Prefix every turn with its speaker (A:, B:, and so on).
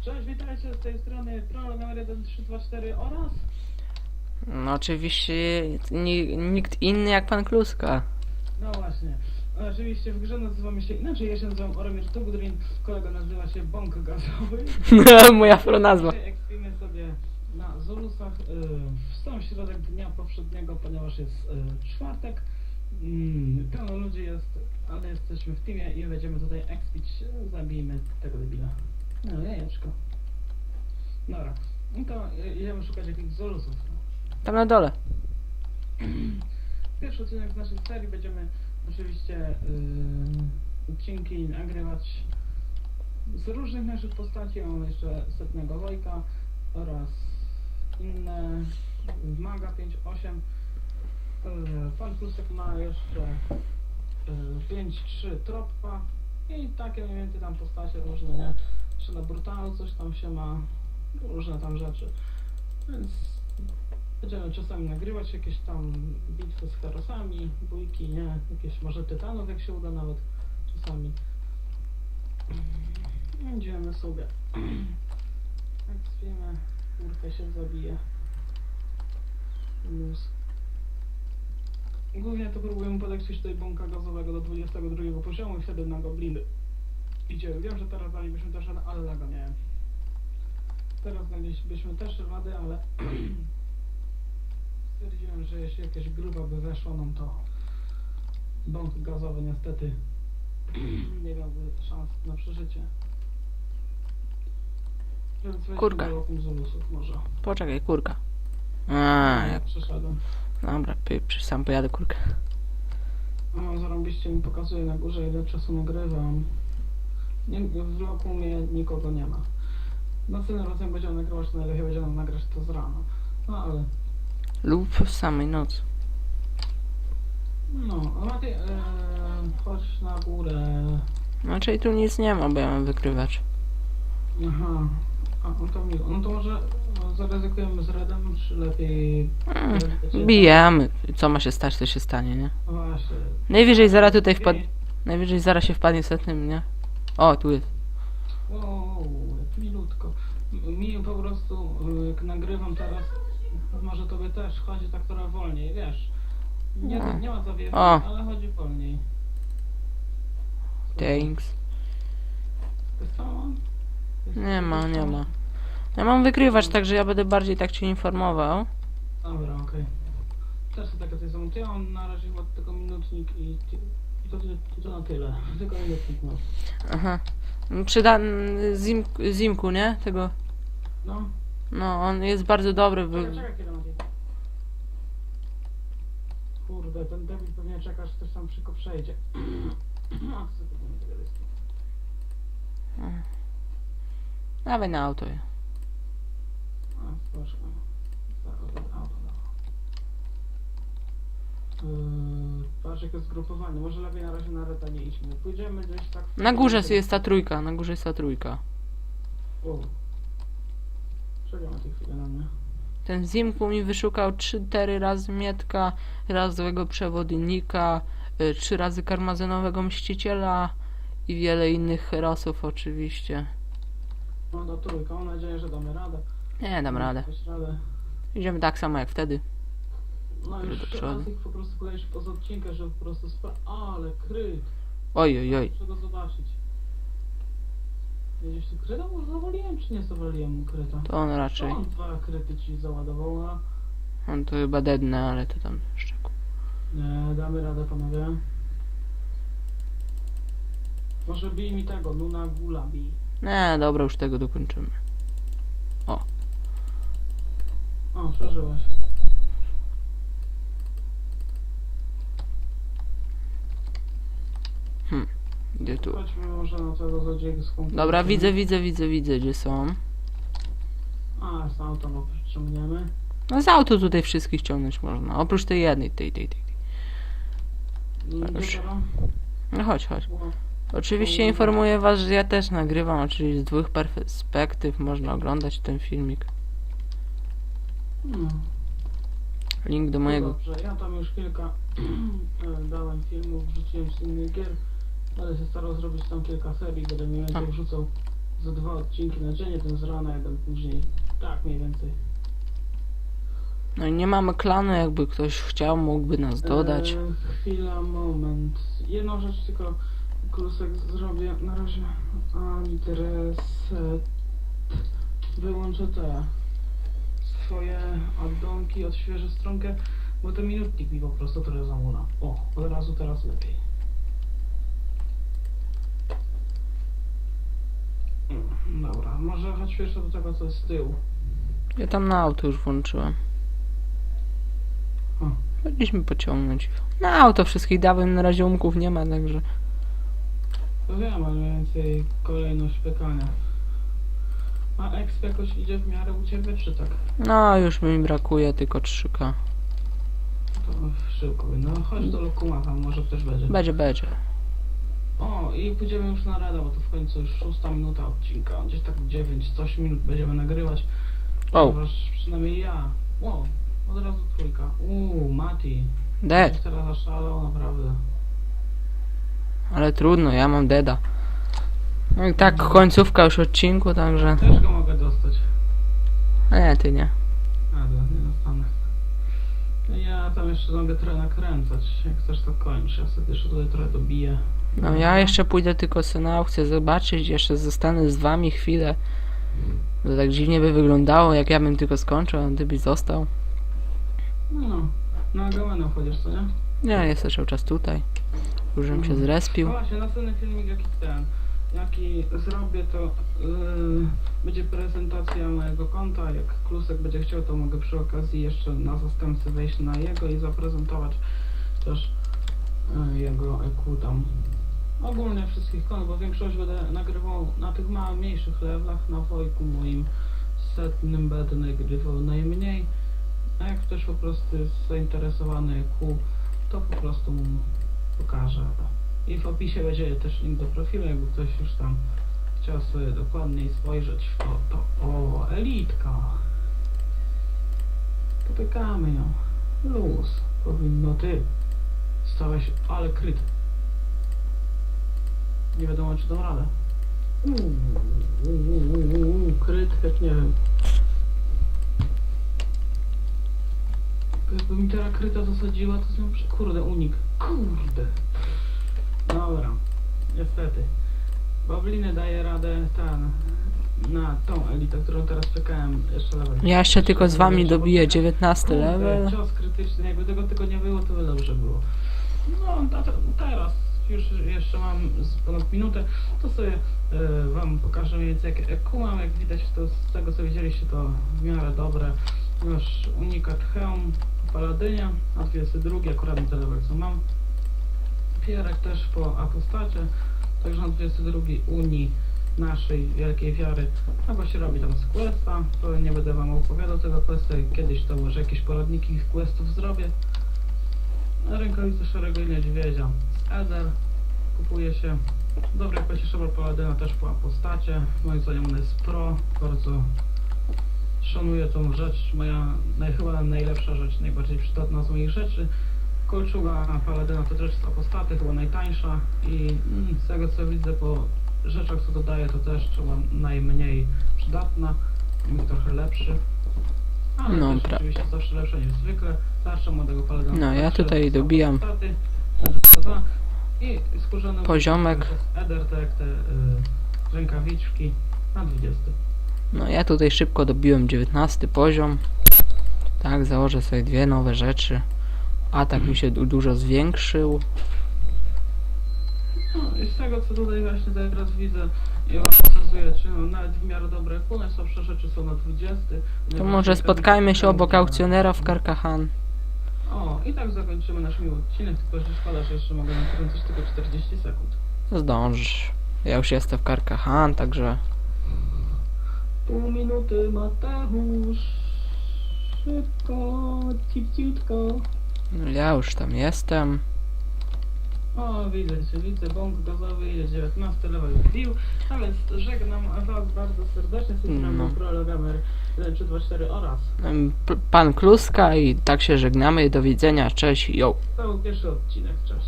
A: Cześć, witajcie z tej strony Troll numer 1324 oraz
B: No oczywiście ni, nikt inny jak pan Kluska.
A: No właśnie. Oczywiście w grze nazywamy się inaczej, ja się nazywam Oromir Tugudrin, kolega nazywa się Bąk Gazowy.
B: Moja pronazwa.
A: Ekspimy sobie na Zolusach yy, w sam środek dnia powszedniego, ponieważ jest yy, czwartek. Mm, pełno ludzi jest, ale jesteśmy w teamie i będziemy tutaj ekspić. Zabijmy tego debila. No, jajeczko. Dobra. No to yy, idziemy szukać jakichś Zolusów.
B: Tam na dole.
A: Pierwszy odcinek z naszej serii będziemy oczywiście yy, odcinki nagrywać z różnych naszych postaci. Mamy jeszcze setnego Wojka oraz inne Maga 5-8. Yy, Pan Plusek ma jeszcze yy, 5-3 Troppa i takie mniej więcej tam postacie różne, nie? Jeszcze na Brutalu coś tam się ma, różne tam rzeczy. Więc Będziemy czasami nagrywać jakieś tam bitwy z herosami, bójki, nie? Jakieś może tytanów, jak się uda nawet czasami. Będziemy sobie. Jak zwiemy, kurka się zabije. Luz. Głównie to próbujemy podejść tutaj bąka gazowego do 22 poziomu i wtedy na gobliny. Idziemy. Wiem, że teraz dalibyśmy też radę, ale laga nie. Teraz dalibyśmy też radę, ale Stwierdziłem, że jeśli jakaś gruba by weszła nam to bąk gazowy niestety nie miałby szans na przeżycie. Więc
B: Kurka.
A: Zulusów może.
B: Poczekaj, kurka. A, jak...
A: Przeszedłem.
B: Dobra, py, przy- sam pojadę kurkę.
A: No, zarąbiście mi pokazuje na górze ile czasu nagrywam. Nie, w lokumie nikogo nie ma. Następnym razem będziemy nagrywać, to najlepiej będzie nam nagrać to z rana. No ale
B: Lub w samej nocy.
A: No, a Maty, e, chodź na górę.
B: No czyli tu nic nie ma, bo ja mam wykrywacz.
A: Aha. A, no to miło. No to może e, zaryzykujemy z Redem, czy lepiej...
B: Mm,
A: bijemy.
B: Co ma się stać, to się stanie, nie?
A: No właśnie.
B: Najwyżej zaraz tutaj wpad... Najwyżej zaraz się wpadnie setnym, nie? O, tu jest.
A: Wow, jak milutko. Mi po prostu, jak nagrywam teraz, może tobie też chodzi tak trochę wolniej, wiesz. Nie,
B: No.
A: nie ma zawiewu,
B: O.
A: ale chodzi wolniej.
B: Thanks.
A: To jest samo? To jest-
B: Nie
A: to
B: ma, nie ma. Ja mam wykrywacz, także ja będę bardziej tak cię informował.
A: Dobra, okej. Też są takie coś są. Ja mam na razie chyba tylko minutnik i, i to, to, to na tyle. Tylko mam.
B: Aha. Przyda... Zim... Zimku, nie? Tego...
A: No.
B: No, on jest bardzo dobry.
A: Czekaj, czekaj Maciej. Kurde, ten debil pewnie czeka, aż ktoś tam szybko przejdzie. Co to będzie tego ryski?
B: Dawaj na auto.
A: A, proszę. Zaraz auto patrz jakie zgrupowanie. Może lepiej na razie na reta nie idźmy. Pójdziemy gdzieś tak... w-
B: Na górze jest ta trójka, na górze jest ta trójka.
A: O. Czekaj na tej chwilę na mnie.
B: Ten Zimku mi wyszukał 3-4 razy Mietka, raz złego przewodnika, y, trzy razy karmazynowego mściciela i wiele innych herosów oczywiście.
A: No do trójka, mam nadzieję, że damy radę.
B: Nie, dam radę. Idziemy tak samo jak wtedy.
A: No
B: Do
A: już
B: przodu.
A: raz ich po prostu podejść poza odcinkę, żeby po prostu spra... Ale kryt!
B: Oj, oj, oj.
A: Muszę go zobaczyć. Gdzieś tu kryta może zawaliłem, czy nie zawaliłem mu kryta?
B: To on raczej.
A: on dwa kryty ci załadował, a...
B: On to chyba dedne, ale to tam szczegół.
A: Nie, damy radę panowie. Może bij mi tego, Nuna Gula bij.
B: Nie, dobra, już tego dokończymy.
A: O, przeżyłeś.
B: Gdzie tu?
A: Chodźmy może na tego złodziejską.
B: Dobra, widzę, widzę, widzę, widzę, gdzie są.
A: A, z auto go przyciągniemy.
B: No z auto tutaj wszystkich ciągnąć można, oprócz tej jednej, tej, tej, tej.
A: I
B: już.
A: gdzie teraz?
B: No chodź, chodź. Oczywiście informuję was, że ja też nagrywam, oczywiście z dwóch perspektyw można oglądać ten filmik.
A: No.
B: Link do
A: No
B: mojego...
A: Dobrze, ja tam już kilka e, dałem filmów, wrzuciłem z innych gier, ale się starał zrobić tam kilka serii, będę mniej więcej
B: A.
A: wrzucał za dwa odcinki na dzień, jeden z rana, jeden później. Tak mniej więcej.
B: No i nie mamy klanu, jakby ktoś chciał, mógłby nas dodać.
A: E, chwila, moment. Jedną rzecz tylko klusek zrobię na razie. Adreset. Wyłączę te swoje addonki, odświeżę stronkę, bo ten minutnik mi po prostu trochę zamula. O, od razu teraz lepiej. Mm, Dobra, może chodź jeszcze do tego co jest z tyłu.
B: Ja tam na auto już włączyłem.
A: O.
B: Mogliśmy pociągnąć. Na auto wszystkich dawałem, na razie umków nie ma, także...
A: To wiem, ale więcej kolejność pykania. A exp jakoś idzie w miarę u ciebie, czy tak?
B: No, już mi brakuje tylko 3K.
A: To szybko. No chodź do Lokumata, może też będzie.
B: Będzie, będzie.
A: O, i pójdziemy już na rada, bo to w końcu już szósta minuta odcinka. Gdzieś tak 9, coś minut będziemy nagrywać.
B: O,
A: Ponieważ przynajmniej ja. O, od razu trójka. Uuu, Mati.
B: dead.
A: Teraz zaszalał, naprawdę.
B: Ale trudno, ja mam deda. No i tak końcówka już odcinku, także...
A: Też go mogę dostać.
B: A nie, ty nie.
A: A, to nie dostanę. No Ja tam jeszcze mogę trochę nakręcać. Jak chcesz to kończ. Ja sobie jeszcze tutaj trochę dobiję.
B: No ja jeszcze pójdę tylko sobie na aukcję zobaczyć, jeszcze zostanę z wami chwilę. To tak dziwnie by wyglądało, jak ja bym tylko skończył, a ty byś został.
A: No, no. Na Gamenę wchodzisz, co nie?
B: Nie, jestem cały czas tutaj. Już bym się
A: Mhm.
B: zrespił.
A: No właśnie, następny filmik jaki ten, jaki zrobię to yy, będzie prezentacja mojego konta, jak Klusek będzie chciał to mogę przy okazji jeszcze na zastępcy wejść na jego i zaprezentować też yy, jego EQ tam. Ogólnie wszystkich kont, bo większość będę nagrywał na tych małych, mniejszych levelach, na Wojku moim setnym będę nagrywał najmniej, a jak ktoś po prostu jest zainteresowany EQ, to po prostu mu pokażę. I w opisie będzie też link do profilu, jakby ktoś już tam chciał sobie dokładniej spojrzeć w to, to o, elitka. Potykamy ją. Luz. Powinno ty. Stałeś, ale kryt. Nie wiadomo czy dam radę. Uuu, uuu, uuu, uuu, kryt, jak nie wiem. Jakby mi teraz kryta zasadziła, to znam, że kurde, unik. Kurde. Dobra, niestety. Bawliny daje radę ten, na tą elitę, którą teraz czekałem jeszcze level.
B: Ja jeszcze tylko z wami dobiję
A: bo-
B: 19
A: Kurde,
B: level.
A: Cios krytyczny, jakby tego tylko nie było, to by dobrze było. No, teraz już jeszcze mam ponad minutę, to sobie e, wam pokażę więcej jak EQ mam, jak widać to z tego co widzieliście to w miarę dobre. Już unikat hełm po paladynie, a 22 akurat ten level co mam. Pierek też po apostacie, także na 22 Unii naszej wielkiej wiary, albo się robi tam z questa, to nie będę wam opowiadał tego questa, kiedyś to może jakieś poradniki questów zrobię. Rękawice Szarego Niedźwiedzia Eder kupuje się. Dobry jakości Szabel Paladyna też po apostacie, moim zdaniem ona jest pro, bardzo szanuję tą rzecz, moja naj, chyba najlepsza rzecz, najbardziej przydatna z moich rzeczy. Kolczuga Paladyna to też z apostaty, chyba najtańsza i mm, z tego co widzę po rzeczach co dodaję to też chyba najmniej przydatna, i trochę lepszy. Ale
B: No,
A: też
B: pra-
A: oczywiście zawsze lepsze niż zwykle. Starsze młodego Paladyna.
B: No, ja tutaj dobijam.
A: apostaty, dwa. I skórzane
B: Poziomek.
A: Eder, tak jak te y, rękawiczki na 20.
B: No ja tutaj szybko dobiłem 19 poziom. Tak, założę sobie dwie nowe rzeczy. Atak mi się du- dużo zwiększył.
A: No i z tego co tutaj właśnie teraz widzę i wam pokazuję, czy no, nawet w miarę dobre kule, najsłabsze rzeczy są na 20.
B: To może spotkajmy się obok aukcjonera w Karkahan.
A: O, i tak zakończymy nasz miły odcinek, tylko że szkoda, że jeszcze mogę nakręcić tylko 40 sekund.
B: Zdążysz. Ja już jestem w Karkahan, także
A: Pół minuty Mateusz. Szybko, cipciutko.
B: ja już tam jestem.
A: O, widzę cię, widzę, bąk gazowy jest 19 level view, a więc żegnam was bardzo serdecznie, z tym
B: No.
A: no. Prologamer 324 oraz
B: Em, p- Pan Kluska i tak się żegnamy. Do widzenia. Cześć. Yo.
A: to był pierwszy odcinek, cześć.